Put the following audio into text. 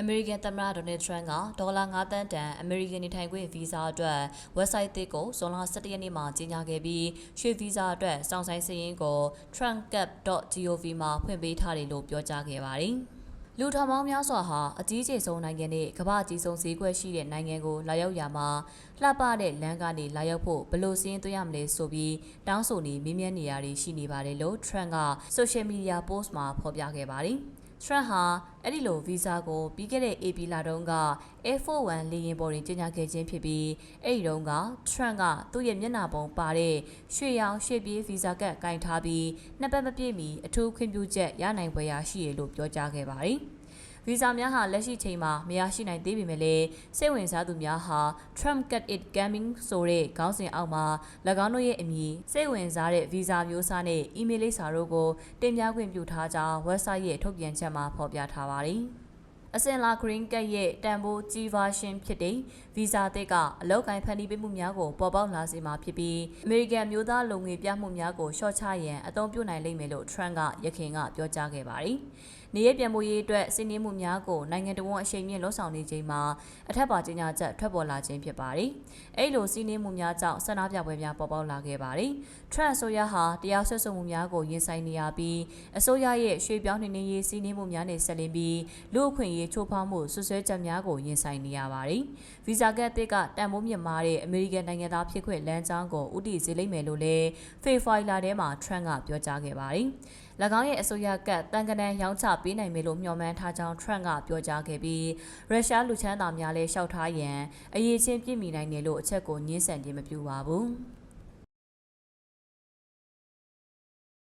အမေရိကန်သမ္မတဒေါ်နယ်ထရန့်ကဒေါ်လာ9တန်းတန်အမေရိကန်နေထိုင်ခွင့်ဗီဇာအတွက် website သစ်ကိုဇွန်လ17ရက်နေ့မှာကြေညာခဲ့ပြီးရွှေဗီဇာအတွက်စောင့်ဆိုင်စရင်းကို trunkcap.gov မှာဖွင့်ပေးထားတယ်လို့ပြောကြားခဲ့ပါတယ်။လူထောင်ပေါင်းများစွာဟာအကြီးအကျယ်ဆုံးနိုင်ငံနဲ့ကမ္ဘာအကြီးဆုံးဈေးကွက်ရှိတဲ့နိုင်ငံကိုလာရောက်ရာမှာလှပတဲ့လမ်းကနေလာရောက်ဖို့ဘယ်လိုစည်းရင်းသွင်းရမလဲဆိုပြီးတောင်းဆိုနေမြင်းမြန်းနေရတွေရှိနေပါတယ်လို့ Trump က social media post မှာဖော်ပြခဲ့ပါတယ်။ Trump ဟာအဲ့ဒီလိုဗီဇာကိုပြီးခဲ့တဲ့ AP လတုန်းက Air Force One လေယာဉ်ပေါ်တွင်ကြေညာခဲ့ခြင်းဖြစ်ပြီးအဲ့ဒီတုန်းက Trump ကသူ့ရဲ့မျက်နှာပုံပါတဲ့ရွှေရောင်ရွှေပြေးဗီဇာကတ်ကင်ထားပြီးနှစ်ပတ်မပြည့်မီအထူးခွင့်ပြုချက်ရနိုင်ပွဲရရှိရလို့ပြောကြားခဲ့ပါတယ်။ ဗီဇာများဟာလက်ရှိချိန်မှာမရရှိနိုင်သေးပေမဲ့လည်းစိတ်ဝင်စားသူများဟာ Trump Get It Coming ဆိုတဲ့ခေါင်းစဉ်အောက်မှာ၎င်းတို့ရဲ့အမည်စိတ်ဝင်စားတဲ့ဗီဇာမျိုးစားနဲ့အီးမေးလ်လိပ်စာတို့ကိုတင်ပြခွင့်ပြုထားကြောင်း website ရဲ့ထုတ်ပြန်ချက်မှာဖော်ပြထားပါတယ်။ အစင်လာ green card ရဲ့တန်ဖိုးကြီး version ဖြစ်တဲ့ visa တစ်ကအလောက်ကိုင်းဖန်တီးပေးမှုများကိုပေါ်ပေါက်လာစေမှာဖြစ်ပြီး American မျိုးသားလုံငွေပြမှုများကိုရှော့ချရန်အသုံးပြုနိုင်လိမ့်မယ်လို့ Trump ကရခင်ကပြောကြားခဲ့ပါတယ်။နေရပြန်မှုရေးအတွက်စီးနှင်းမှုများကိုနိုင်ငံတော်အရှိန်မြင့်လှုံ့ဆော်နေချိန်မှာအထက်ပါကြေညာချက်ထွက်ပေါ်လာခြင်းဖြစ်ပါတယ်။အဲ့လိုစီးနှင်းမှုများကြောင့်ဆန္ဒပြပွဲများပေါ်ပေါက်လာခဲ့ပါတယ်။ Trump ဆိုရဟာတရားစွဲဆိုမှုများကိုရင်ဆိုင်နေရပြီးအစိုးရရဲ့ရွှေပြောင်းနှင်းရေးစီးနှင်းမှုများနဲ့ဆက်လင်းပြီးလူအခွင့်အရေးချိုးဖောက်မှုဆွဆွဲချက်များကိုရင်ဆိုင်နေရပါတယ်။ဗီဇာကတ်တစ်ကတန်ဖိုးမြင့်မားတဲ့အမေရိကန်နိုင်ငံသားဖြစ်ခွင့်လမ်းကြောင်းကိုဥတီစေလိမ့်မယ်လို့လည်းဖေဖိုင်လာထဲမှာ Trump ကပြောကြားခဲ့ပါတယ်။၎င်းရဲ့အစိုးရကတန်ကနန်ရောင်းချပေးနိုင်မယ်လို့မျှော်မှန်းထားကြောင်း Trump ကပြောကြားခဲ့ပြီးရုရှားလူချမ်းသာများလည်းရှောက်ထားရန်အရေးချင်းပြည့်မီနိုင်တယ်လို့အချက်ကိုညှင်းဆန်ခြင်းမပြုပါဘူး။